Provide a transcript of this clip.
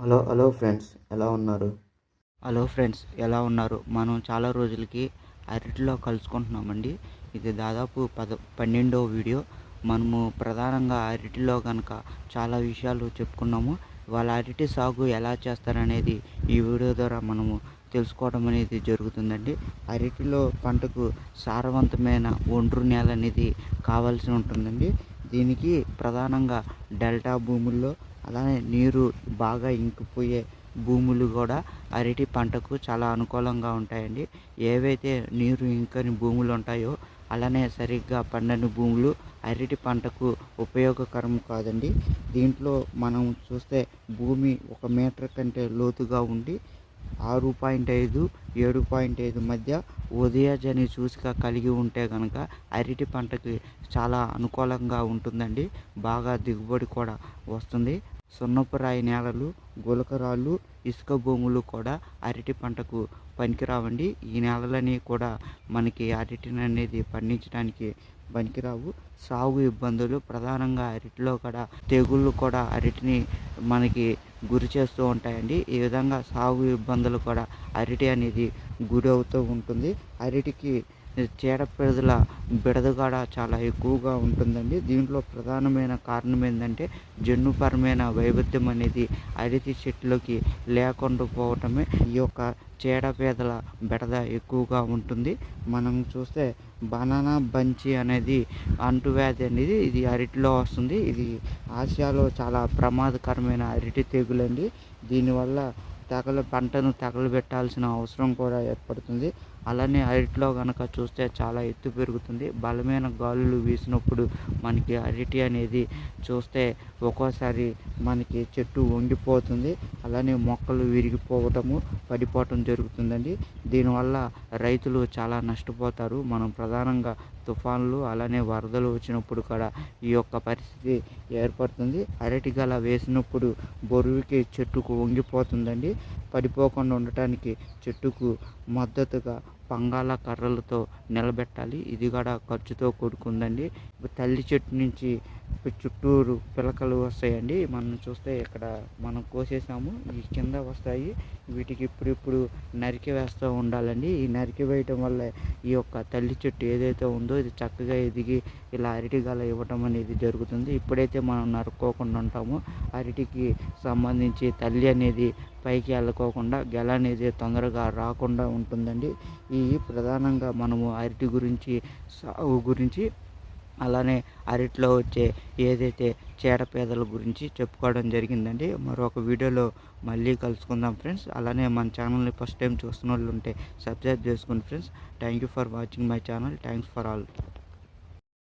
Hello hello friends ఎలా ఉన్నారు? Hello friends ఎలా ఉన్నారు? మనం చాలా రోజులకి అరటిలో కలుసుకుంటున్నామండి. ఇది దాదాపు పద పన్నెండో వీడియో. మనము ప్రధానంగా అరటిలో కనుక చాలా విషయాలు చెప్పుకున్నాము. వాళ్ళ అరటి సాగు ఎలా చేస్తారనేది ఈ వీడియో ద్వారా మనము తెలుసుకోవడం అనేది జరుగుతుందండి. అరటిలో పంటకు సారవంతమైన ఒండ్రు నేల అనేది కావాల్సి ఉంటుందండి. దీనికి ప్రధానంగా డెల్టా భూముల్లో అలానే నీరు బాగా ఇంకిపోయే భూములు కూడా అరటి పంటకు చాలా అనుకూలంగా ఉంటాయండి. ఏవైతే నీరు ఇంకని భూములు ఉంటాయో అలానే సరిగ్గా పండని భూములు అరటి పంటకు ఉపయోగకరం కాదండి. దీంట్లో మనం చూస్తే భూమి ఒక మీటర్ కంటే లోతుగా ఉండి ఆరు పాయింట్ ఐదు ఏడు పాయింట్ ఐదు మధ్య ఉదయజని సూచిక కలిగి ఉంటే కనుక అరటి పంటకి చాలా అనుకూలంగా ఉంటుందండి. బాగా దిగుబడి కూడా వస్తుంది. సున్నపురాయి నేలలు గులకరాళ్ళు ఇసుక భూములు కూడా అరటి పంటకు పనికిరావండి. ఈ నేలలని కూడా మనకి అరటిని అనేది పండించడానికి పనికిరావు. సాగు ఇబ్బందులు ప్రధానంగా అరటిలో కూడా తెగుళ్ళు కూడా అరటిని మనకి గురి చేస్తూ ఉంటాయండి. ఈ విధంగా సాగు ఇబ్బందులు కూడా అరటి అనేది గురి అవుతూ ఉంటుంది. అరటికి చీడపీడల బిడదగాడ చాలా ఎక్కువగా ఉంటుందండి. దీంట్లో ప్రధానమైన కారణం ఏంటంటే జన్యుపరమైన వైవిధ్యం అనేది అరటి చెట్లకి లేకుండా పోవటమే ఈ యొక్క చీడపీదల బెడద ఎక్కువగా ఉంటుంది. మనం చూస్తే బనానా బంచి అనేది అంటువ్యాధి అనేది ఇది అరటిలో వస్తుంది. ఇది ఆసియాలో చాలా ప్రమాదకరమైన అరటి తెగులండి. దీనివల్ల తగల పంటను తగలబెట్టాల్సిన అవసరం కూడా ఏర్పడుతుంది. అలానే అరటిలో కనుక చూస్తే చాలా ఎత్తు పెరుగుతుంది. బలమైన గాలులు వీసినప్పుడు మనకి అరటి అనేది చూస్తే ఒక్కోసారి మనకి చెట్టు వంగిపోతుంది అలానే మొక్కలు విరిగిపోవటము పడిపోవటం జరుగుతుందండి. దీనివల్ల రైతులు చాలా నష్టపోతారు. మనం ప్రధానంగా తుఫాన్లు అలానే వరదలు వచ్చినప్పుడు కూడా ఈ యొక్క పరిస్థితి ఏర్పడుతుంది. అరటి గల వేసినప్పుడు బొరువుకి చెట్టుకు వంగిపోతుందండి పడిపోకుండా ఉండటానికి చెట్టుకు మద్దతుగా పంగాల కర్రలతో నిలబెట్టాలి. ఇది కూడా ఖర్చుతో కూడుకుందండి. తల్లి చెట్టు నుంచి చుట్టూరు పిలకలు వస్తాయండి. మనం చూస్తే ఇక్కడ మనం కోసేసాము. ఈ కింద వస్తాయి. వీటికి ఇప్పుడిప్పుడు నరికి వేస్తూ ఉండాలండి. ఈ నరికి వేయటం వల్ల ఈ యొక్క తల్లి చెట్టు ఏదైతే ఉందో ఇది చక్కగా ఎదిగి ఇలా అరటి గల ఇవ్వటం అనేది జరుగుతుంది. ఇప్పుడైతే మనం నరుక్కోకుండా ఉంటామో. అరటికి సంబంధించి తల్లి అనేది పైకి వెళ్ళకోకుండా గెల అనేది తొందరగా రాకుండా ఉంటుందండి. ఈ ప్రధానంగా మనము అరటి గురించి సాగు గురించి అలానే అరటిలో వచ్చే ఏదైతే చీడపీదల గురించి చెప్పుకోవడం జరిగిందండి. మరొక వీడియోలో మళ్ళీ కలుసుకుందాం ఫ్రెండ్స్. అలానే మన ఛానల్ని ఫస్ట్ టైం చూస్తున్న వాళ్ళు ఉంటే సబ్స్క్రైబ్ చేసుకోండి friends. Thank you for watching my channel. Thanks for all.